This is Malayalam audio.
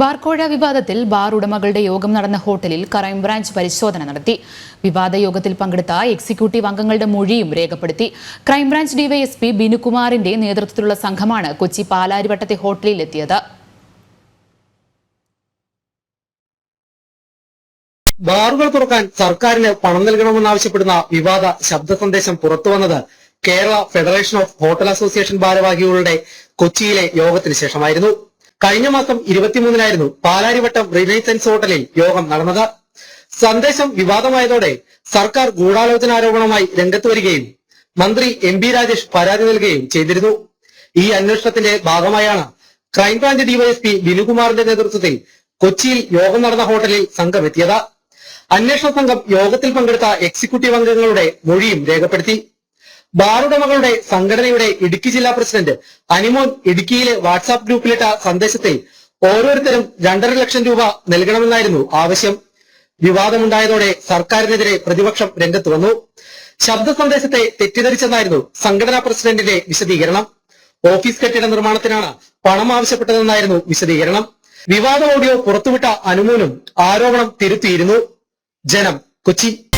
ബാർക്കോഴ വിവാദത്തിൽ ബാർ ഉടമകളുടെ യോഗം നടന്ന ഹോട്ടലിൽ ക്രൈംബ്രാഞ്ച് പരിശോധന നടത്തി. വിവാദ യോഗത്തിൽ പങ്കെടുത്ത എക്സിക്യൂട്ടീവ് അംഗങ്ങളുടെ മൊഴിയും രേഖപ്പെടുത്തി. ക്രൈംബ്രാഞ്ച് ഡിവൈഎസ്പി ബിനുകുമാറിന്റെ നേതൃത്വത്തിലുള്ള സംഘമാണ് കൊച്ചി പാലാരിവട്ടത്തെ ഹോട്ടലിൽ എത്തിയത് ബാറുകൾ തുറക്കാൻ സർക്കാരിന് പണം നൽകണമെന്നാവശ്യപ്പെടുന്ന വിവാദ ശബ്ദ സന്ദേശം പുറത്തുവന്നത് Kerala federation of hotel association ഭാരവാഹികളുടെ കൊച്ചിയിലെ യോഗത്തിന് ശേഷമായിരുന്നു. കഴിഞ്ഞ മാസം ഇരുപത്തിമൂന്നിനായിരുന്നു പാലാരിവട്ടം റിനൈസൻസ് ഹോട്ടലിൽ യോഗം നടന്നത്. സന്ദേശം വിവാദമായതോടെ സർക്കാർ ഗൂഢാലോചന ആരോപണവുമായി രംഗത്ത് വരികയും മന്ത്രി എം ബി രാജേഷ് പരാതി നൽകുകയും ചെയ്തിരുന്നു. ഈ അന്വേഷണത്തിന്റെ ഭാഗമായാണ് ക്രൈംബ്രാഞ്ച് ഡിവൈഎസ്പി ബിനുകുമാറിന്റെ നേതൃത്വത്തിൽ കൊച്ചിയിൽ യോഗം നടന്ന ഹോട്ടലിൽ സംഘമെത്തിയത്. അന്വേഷണ സംഘം യോഗത്തിൽ പങ്കെടുത്ത എക്സിക്യൂട്ടീവ് അംഗങ്ങളുടെ മൊഴിയും രേഖപ്പെടുത്തി. ബാറുടമകളുടെ സംഘടനയുടെ ഇടുക്കി ജില്ലാ പ്രസിഡന്റ് അനിമോൻ ഇടുക്കിയിലെ വാട്സാപ്പ് ഗ്രൂപ്പിലിട്ട സന്ദേശത്തിൽ ഓരോരുത്തരും രണ്ടര ലക്ഷം രൂപ നൽകണമെന്നായിരുന്നു ആവശ്യം. വിവാദമുണ്ടായതോടെ സർക്കാരിനെതിരെ പ്രതിപക്ഷം രംഗത്ത് വന്നു. ശബ്ദ സന്ദേശത്തെ തെറ്റിദ്ധരിച്ചെന്നായിരുന്നു സംഘടനാ പ്രസിഡന്റിന്റെ വിശദീകരണം. ഓഫീസ് കെട്ടിട നിർമ്മാണത്തിനാണ് പണം ആവശ്യപ്പെട്ടതെന്നായിരുന്നു വിശദീകരണം. വിവാദ ഓഡിയോ പുറത്തുവിട്ട അനുമോനും ആരോപണം തിരുത്തിയിരുന്നു. ജനം കൊച്ചി.